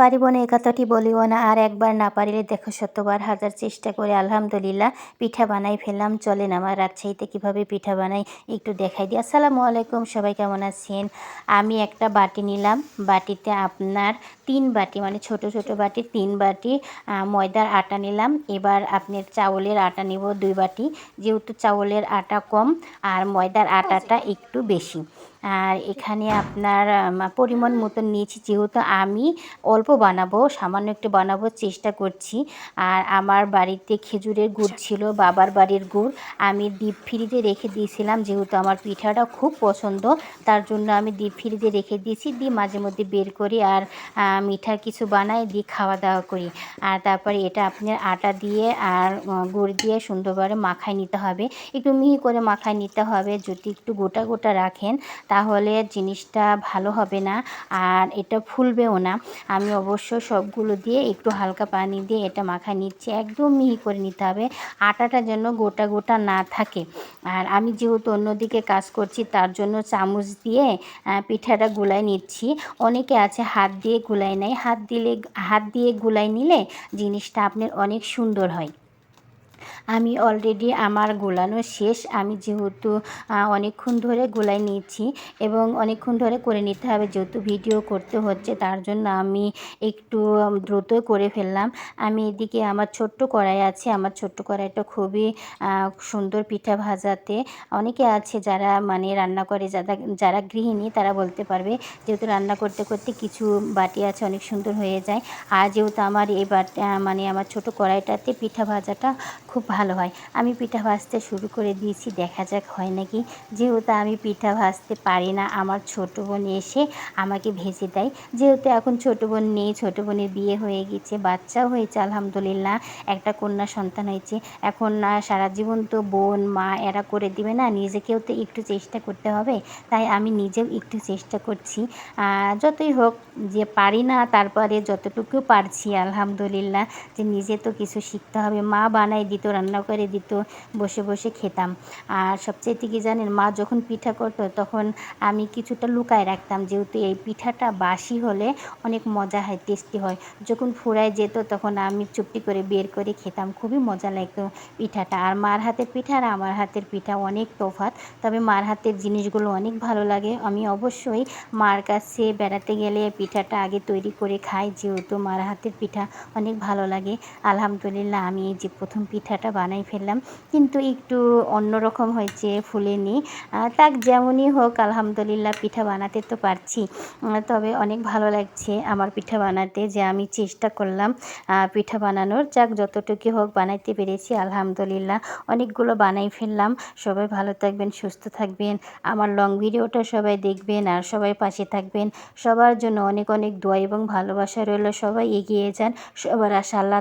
পারিব না এ কথাটি বলিও না। আর একবার না পারিলে দেখো, শতবার, হাজার চেষ্টা করে আলহামদুলিল্লাহ পিঠা বানাই ফেললাম চলেন আমার রাজশাহীতে কীভাবে পিঠা বানাই একটু দেখাই দিই। আসসালামু আলাইকুম, সবাই কেমন আছেন? আমি একটা বাটি নিলাম। বাটিতে আপনার তিন বাটি মানে ছোট ছোট বাটি, তিন বাটি ময়দার আটা নিলাম। এবার আপনার চাউলের আটা নেব, দুই বাটি। যেহেতু চাউলের আটা কম, আর ময়দার আটাটা একটু বেশি। আর এখানে আপনার পরিমাণ মতন নিয়েছি। যেহেতু আমি অল্প বানাবো সামান্য একটু বানাবো চেষ্টা করছি। আর আমার বাড়িতে খেজুরের গুড় ছিল বাবার বাড়ির গুড়। আমি ডিপ ফ্রিজে রেখে দিয়েছিলাম যেহেতু আমার পিঠাটা খুব পছন্দ তার জন্য আমি ডিপ ফ্রিজে রেখে দিয়েছি। দিয়ে মাঝে মধ্যে বের করি আর মিঠা কিছু বানাই দিয়ে খাওয়া দাওয়া করি। আর তারপরে এটা আপনার আটা দিয়ে আর গুড় দিয়ে সুন্দরভাবে মাখায় নিতে হবে। একটু মিহি করে মাখায় নিতে হবে যদি একটু গোটা গোটা রাখেন তাহলে জিনিসটা ভালো হবে না। আর এটা ফুলবেও না। আমি অবশ্য সবগুলো দিয়ে একটু হালকা পানি দিয়ে এটা মাখা নিচ্ছি। একদম মিহি করে নিতে হবে। আটাটা যেন গোটা গোটা না থাকে। আর আমি যেহেতু অন্যদিকে কাজ করছি, তার জন্য চামচ দিয়ে পিঠাটা গুলাই নিচ্ছি। অনেকে আছে হাত দিয়ে গুলাই নেয়। হাত দিলে, হাত দিয়ে গুলাই নিলে জিনিসটা আপনার অনেক সুন্দর হয়। আমি অলরেডি আমার গোলানো শেষ। আমি যেহেতু অনেকক্ষণ ধরে গোলাই নিয়েছি এবং অনেকক্ষণ ধরে করে নিতে হবে। যেহেতু ভিডিও করতে হচ্ছে, তার জন্য আমি একটু দ্রুত করে ফেললাম। আমি এদিকে আমার ছোট্ট কড়াই আছে। আমার ছোট্ট কড়াইটা খুবই সুন্দর পিঠা ভাজাতে। অনেকে আছে যারা মানে রান্না করে, যারা যারা গৃহিণী, তারা বলতে পারবে, যেহেতু রান্না করতে করতে কিছু বাটি আছে, অনেক সুন্দর হয়ে যায়। আর যেহেতু আমার এই বাটি মানে আমার ছোট কড়াইটাতে পিঠা ভাজাটা খুব ভালো হয়। আমি পিঠা ভাজতে শুরু করে দিয়েছি, দেখা যাক হয় নাকি। যেহেতু আমি পিঠা ভাজতে পারি না, আমার ছোট বোন এসে আমাকে ভেজে দেয়। যেহেতু এখন ছোট বোন নেই, ছোট বোনের বিয়ে হয়ে গেছে, বাচ্চাও হয়েছে, আলহামদুলিল্লাহ, একটা কন্যা সন্তান হয়েছে। এখন না সারা জীবন তো বোন, মা, এরা করে দিবে না, নিজেকেও তো একটু চেষ্টা করতে হবে। তাই আমি নিজেও একটু চেষ্টা করছি। যতই হোক যে পারি না, তারপরে যতটুকু পারছি, আলহামদুলিল্লাহ, যে নিজে তো কিছু শিখতে হবে। মা বানাই দিত, রান্না করে দিত, বসে বসে খেতাম। আর সবচেয়ে কি জানেন, মা যখন পিঠা করতো তখন আমি কিছুটা লুকায় রাখতাম, যেহেতু এই পিঠাটা বাসি হলে অনেক মজা হয় টেস্টি হয়। যখন ফুরায় যেত তখন আমি চুপটি করে বের করে খেতাম, খুবই মজা লাগতো পিঠাটা। আর মার হাতের পিঠা আর আমার হাতের পিঠা অনেক তফাত তবে মার হাতের জিনিসগুলো অনেক ভালো লাগে। আমি অবশ্যই মার কাছে বেড়াতে গেলে পিঠাটা আগে তৈরি করে খাই, যেহেতু মার হাতের পিঠা অনেক ভালো লাগে। আলহামদুলিল্লাহ, আমি এই যে প্রথম পিঠাটা বানাই ফেললাম। কিন্তু একটু অন্যরকম হয়েছে ফুলেনি। তাক যেমনই হোক, আলহামদুলিল্লাহ পিঠা বানাতে তো পারছি। তবে অনেক ভালো লাগছে আমার পিঠা বানাতে যে আমি চেষ্টা করলাম পিঠা বানানোর। যাক, যতটুকু হোক বানাইতে পেরেছি, আলহামদুলিল্লাহ। অনেকগুলো বানাই ফেললাম। সবাই ভালো থাকবেন, সুস্থ থাকবেন। আমার লং ভিডিওটা সবাই দেখবেন আর সবাই পাশে থাকবেন। সবার জন্য অনেক অনেক দোয়া এবং ভালোবাসা রইল। সবাই এগিয়ে যান। সবার আশা আল্লাহ